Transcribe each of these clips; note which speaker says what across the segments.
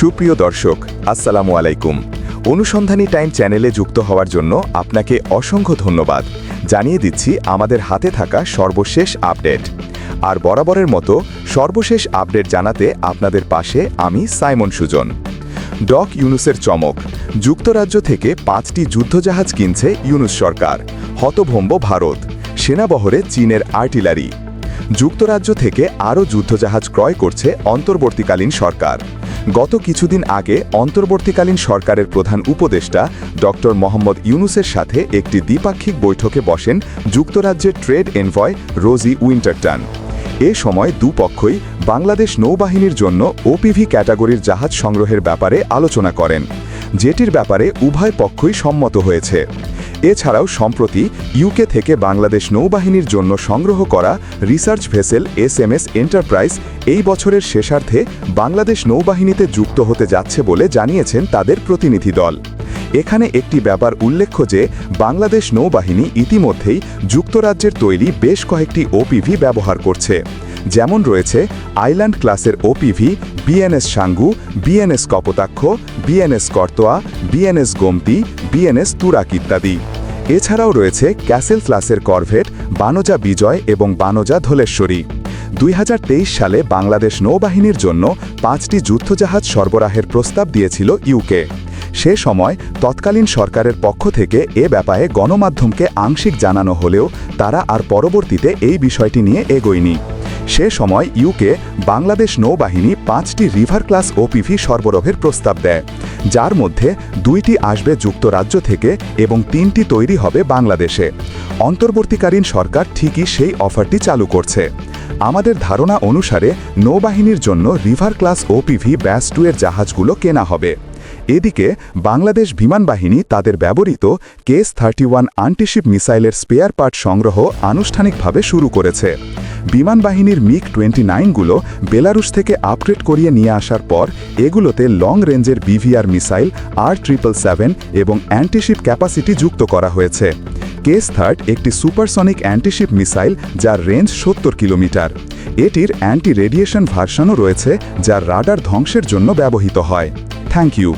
Speaker 1: সুপ্রিয় দর্শক, আসসালামু আলাইকুম। অনুসন্ধানী টাইম চ্যানেলে যুক্ত হওয়ার জন্য আপনাকে অসংখ্য ধন্যবাদ। জানিয়ে দিচ্ছি, আমাদের হাতে থাকা সর্বশেষ আপডেট। আর বরাবরের মতো সর্বশেষ আপডেট জানাতে আপনাদের পাশে আমি সাইমন সুজন। ডক ইউনুসের চমক, যুক্তরাজ্য থেকে পাঁচটি যুদ্ধজাহাজ কিনছে ইউনুস সরকার, হতভম্ব ভারত, সেনাবহরে চীনের আর্টিলারি। যুক্তরাজ্য থেকে আরও যুদ্ধজাহাজ ক্রয় করছে অন্তর্বর্তীকালীন সরকার। গত কিছুদিন আগে অন্তর্বর্তীকালীন সরকারের প্রধান উপদেষ্টা ডক্টর মোহাম্মদ ইউনুসের সাথে একটি দ্বিপাক্ষিক বৈঠকে বসেন যুক্তরাজ্যের ট্রেড এনভয় রোজি উইন্টারটান। এ সময় দুপক্ষই বাংলাদেশ নৌবাহিনীর জন্য ওপিভি ক্যাটাগরির জাহাজ সংগ্রহের ব্যাপারে আলোচনা করেন, যেটির ব্যাপারে উভয় পক্ষই সম্মত হয়েছে। এছাড়াও সম্প্রতি ইউকে থেকে বাংলাদেশ নৌবাহিনীর জন্য সংগ্রহ করা research vessel S M S Enterprise এই বছরের শেষার্ধে বাংলাদেশ নৌবাহিনীতে যুক্ত হতে যাচ্ছে বলে জানিয়েছেন তাদের প্রতিনিধি দল। এখানে একটি ব্যাপার উল্লেখ্য যে, বাংলাদেশ নৌবাহিনী ইতিমধ্যেই যুক্তরাজ্যের তৈরি বেশ কয়েকটি ওপিভি ব্যবহার করছে। যেমন রয়েছে আইল্যান্ড ক্লাসের OPV BNS Sangu, BNS Kapotaksha, BNS Karatoya, BNS Gomti, BNS Turag ইত্যাদি। এছাড়াও রয়েছে ক্যাসেল ক্লাসের করভেট, বানোজা বিজয় এবং বানোজা ধলেশ্বরী। দুই হাজার তেইশ সালে বাংলাদেশ নৌবাহিনীর জন্য পাঁচটি যুদ্ধজাহাজ সরবরাহের প্রস্তাব দিয়েছিল ইউকে সে সময় তৎকালীন সরকারের পক্ষ থেকে এ ব্যাপারে গণমাধ্যমকে আংশিক জানানো হলেও তারা আর পরবর্তীতে এই বিষয়টি নিয়ে এগোয়নি। সে সময় ইউকে বাংলাদেশ নৌবাহিনী পাঁচটি রিভার ক্লাস ওপিভি সরবরাহের প্রস্তাব দেয়, যার মধ্যে দুইটি আসবে যুক্তরাজ্য থেকে এবং তিনটি তৈরি হবে বাংলাদেশে। অন্তর্বর্তীকালীন সরকার ঠিকই সেই অফারটি চালু করছে। আমাদের ধারণা অনুসারে নৌবাহিনীর জন্য river class OPV batch two এর জাহাজগুলো কেনা হবে। এদিকে, বাংলাদেশ বিমান বাহিনী তাদের ব্যবহৃত কেস থার্টি ওয়ান আন্টিশিপ মিসাইলের স্পেয়ার পার্ট সংগ্রহ আনুষ্ঠানিকভাবে শুরু করেছে। বিমান বাহিনীর মিগ টোয়েন্টি নাইনগুলো বেলারুশ থেকে আপগ্রেড করিয়ে নিয়ে আসার পর, এগুলোতে লং রেঞ্জের বিভিআর মিসাইল, আর ট্রিপল সেভেন এবং অ্যান্টিশিপ ক্যাপাসিটি যুক্ত করা হয়েছে। কেস থার্ড একটি সুপারসনিক অ্যান্টিশিপ মিসাইল যার রেঞ্জ সত্তর কিলোমিটার। এটির অ্যান্টি রেডিয়েশন ভার্সানও রয়েছে যার রাডার ধ্বংসের জন্য ব্যবহৃত হয়। Thank you.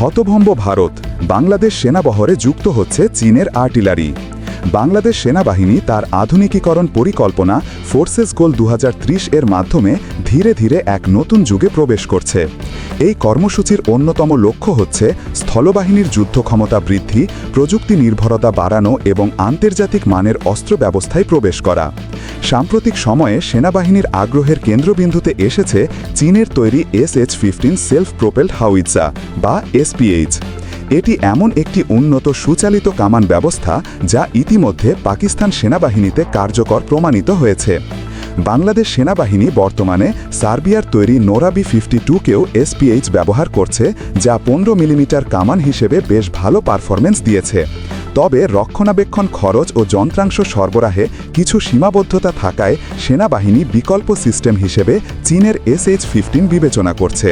Speaker 1: হতভম্ব ভারত বাংলাদেশ সেনাবহরে যুক্ত হচ্ছে চীনের আর্টিলারি। বাংলাদেশ সেনাবাহিনী তার আধুনিকীকরণ পরিকল্পনা ফোর্সেস গোল দু হাজার ত্রিশ এর মাধ্যমে ধীরে ধীরে এক নতুন যুগে প্রবেশ করছে। এই কর্মসূচির অন্যতম লক্ষ্য হচ্ছে স্থলবাহিনীর যুদ্ধ ক্ষমতা বৃদ্ধি প্রযুক্তি নির্ভরতা বাড়ানো এবং আন্তর্জাতিক মানের অস্ত্র ব্যবস্থায় প্রবেশ করা। সাম্প্রতিক সময়ে সেনাবাহিনীর আগ্রহের কেন্দ্রবিন্দুতে এসেছে চীনের তৈরি S H fifteen self propelled howitzer বা এসপিএইচ এটি এমন একটি উন্নত সুচালিত কামান ব্যবস্থা যা ইতিমধ্যে পাকিস্তান সেনাবাহিনীতে কার্যকর প্রমাণিত হয়েছে। বাংলাদেশ সেনাবাহিনী বর্তমানে সার্বিয়ার তৈরি নোরাবি ফিফটি টুকেও এসপিএইচ ব্যবহার করছে, যা পনেরো মিলিমিটার কামান হিসেবে বেশ ভালো পারফরমেন্স দিয়েছে। তবে রক্ষণাবেক্ষণ খরচ ও যন্ত্রাংশ সরবরাহে কিছু সীমাবদ্ধতা থাকায় সেনাবাহিনী বিকল্প সিস্টেম হিসেবে চীনের এসএইচ ফিফটিন বিবেচনা করছে।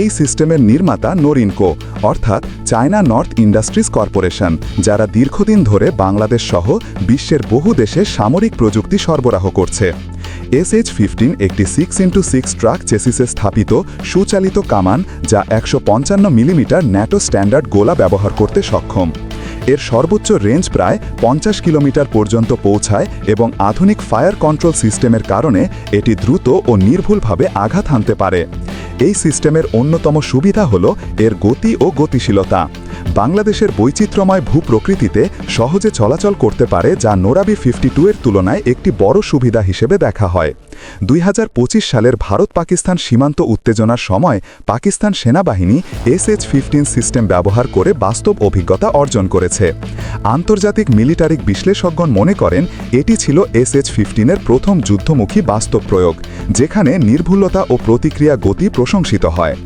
Speaker 1: এই সিস্টেমের নির্মাতা নরিনকো, অর্থাৎ চায়না নর্থ ইন্ডাস্ট্রিজ কর্পোরেশন, যারা দীর্ঘদিন ধরে বাংলাদেশ সহ বিশ্বের বহু দেশে সামরিক প্রযুক্তি সরবরাহ করছে। এসএইচ ফিফটিন একটি সিক্স ইন্টু সিক্স ট্রাক চেসিসে স্থাপিত সুচালিত কামান, যা একশো পঞ্চান্ন মিলিমিটার ন্যাটো স্ট্যান্ডার্ড গোলা ব্যবহার করতে সক্ষম। এর সর্বোচ্চ রেঞ্জ প্রায় পঞ্চাশ কিলোমিটার পর্যন্ত পৌঁছায় এবং আধুনিক ফায়ার কন্ট্রোল সিস্টেমের কারণে এটি দ্রুত ও নির্ভুলভাবে আঘাত হানতে পারে। এই সিস্টেমের অন্যতম সুবিধা হল এর গতি ও গতিশীলতা। বাংলাদেশের বৈচিত্র্যময় ভূপ্রকৃতিতে সহজে চলাচল করতে পারে যা নোরাবি ফিফটি এর তুলনায় একটি বড় সুবিধা হিসেবে দেখা হয়। দুই হাজার পঁচিশ সালের ভারত পাকিস্তান সীমান্ত উত্তেজনার সময় পাকিস্তান সেনাবাহিনী এস এইচ ফিফটিন সিস্টেম ব্যবহার করে বাস্তব অভিজ্ঞতা অর্জন করেছে। আন্তর্জাতিক মিলিটারিক বিশ্লেষকগণ মনে করেন, এটি ছিল এস এইচ ফিফটিনের প্রথম যুদ্ধমুখী বাস্তব প্রয়োগ, যেখানে নির্ভুলতা ও প্রতিক্রিয়া গতি প্রশংসিত হয়।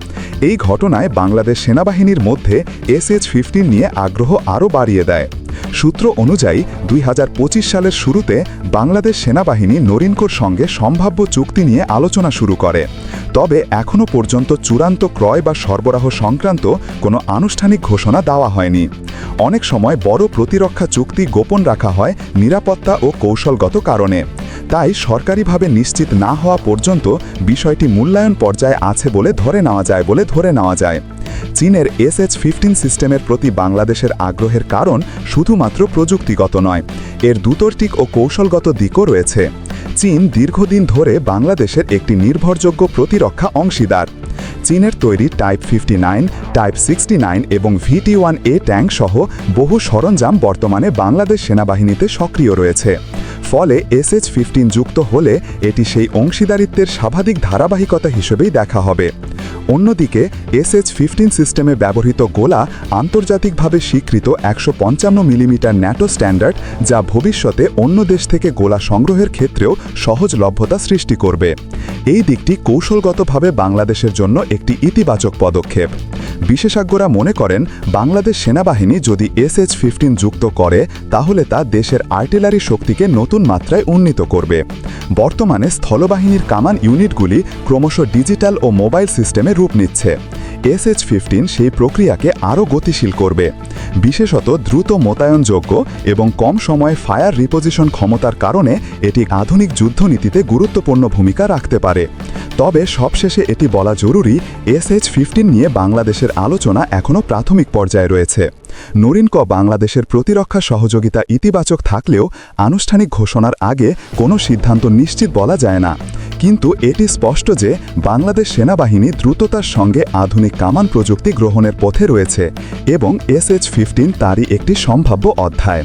Speaker 1: এই ঘটনায় বাংলাদেশ সেনাবাহিনীর মধ্যে এস এইচ ফিফটিন নিয়ে আগ্রহ আরও বাড়িয়ে দেয়।
Speaker 2: সূত্র অনুযায়ী, দুই হাজার পঁচিশ সালের শুরুতে বাংলাদেশ সেনাবাহিনী নরিনকোর সঙ্গে সম্ভাব্য চুক্তি নিয়ে আলোচনা শুরু করে। তবে এখনও পর্যন্ত চূড়ান্ত ক্রয় বা সরবরাহ সংক্রান্ত কোনো আনুষ্ঠানিক ঘোষণা দেওয়া হয়নি। অনেক সময় বড় প্রতিরক্ষা চুক্তি গোপন রাখা হয় নিরাপত্তা ও কৌশলগত কারণে। তাই সরকারিভাবে নিশ্চিত না হওয়া পর্যন্ত বিষয়টি মূল্যায়ন পর্যায়ে আছে বলে ধরে নেওয়া যায় বলে ধরে নেওয়া যায়। চীনের এসএচ ফিফটিন সিস্টেমের প্রতি বাংলাদেশের আগ্রহের কারণ শুধুমাত্র প্রযুক্তিগত নয়। এর দুতর্টিক ও কৌশলগত দিকও রয়েছে। চীন দীর্ঘদিন ধরে বাংলাদেশের একটি নির্ভরযোগ্য প্রতিরক্ষা অংশীদার। চীনের তৈরি type fifty nine, type sixty nine এবং ভিটি ওয়ান এ ট্যাঙ্ক সহ বহু সরঞ্জাম বর্তমানে বাংলাদেশ সেনাবাহিনীতে সক্রিয় রয়েছে। ফলে এসএচ ফিফটিন যুক্ত হলে এটি সেই অংশীদারিত্বের স্বাভাবিক ধারাবাহিকতা হিসেবেই দেখা হবে। অন্যদিকে এসএচ ফিফটিন সিস্টেমে ব্যবহৃত গোলা আন্তর্জাতিকভাবে স্বীকৃত একশো পঞ্চান্ন মিলিমিটার ন্যাটো স্ট্যান্ডার্ড, যা ভবিষ্যতে অন্য দেশ থেকে গোলা সংগ্রহের ক্ষেত্রেও সহজলভ্যতা সৃষ্টি করবে। এই দিকটি কৌশলগতভাবে বাংলাদেশের জন্য একটি ইতিবাচক পদক্ষেপ। বিশেষজ্ঞরা মনে করেন, বাংলাদেশ সেনাবাহিনী যদি এসএচ ফিফটিন যুক্ত করে, তাহলে তা দেশের আর্টিলারি শক্তিকে নতুন মাত্রায় উন্নীত করবে। বর্তমানে স্থলবাহিনীর কামান ইউনিটগুলি ক্রমশ ডিজিটাল ও মোবাইল সিস্টেমে রূপ নিচ্ছে। এসএচ ফিফটিন সেই প্রক্রিয়াকে আরও গতিশীল করবে। বিশেষত দ্রুত মোতায়নযোগ্য এবং কম সময়ে ফায়ার রিপোজিশন ক্ষমতার কারণে এটি আধুনিক যুদ্ধনীতিতে গুরুত্বপূর্ণ ভূমিকা রাখতে পারে। তবে সবশেষে এটি বলা জরুরি এসএচ ফিফটিন নিয়ে বাংলাদেশের আলোচনা এখনও প্রাথমিক পর্যায়ে রয়েছে। নরিনক বাংলাদেশের প্রতিরক্ষা সহযোগিতা ইতিবাচক থাকলেও আনুষ্ঠানিক ঘোষণার আগে কোনো সিদ্ধান্ত নিশ্চিত বলা যায় না। কিন্তু এটি স্পষ্ট যে বাংলাদেশ সেনাবাহিনী দ্রুততার সঙ্গে আধুনিক কামান প্রযুক্তি গ্রহণের পথে রয়েছে এবং এসএচ ফিফটিন তারই একটি সম্ভাব্য অধ্যায়।